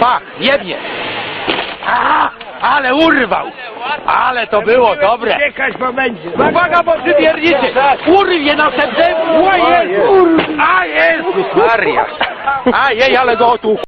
Pach, jebnie. A, ale urwał. Ale to było dobre. Uwaga, bo przybiernicie. Urwie następnemu. O Jezu. A Jezus Maria. A jej, ale go otłukł.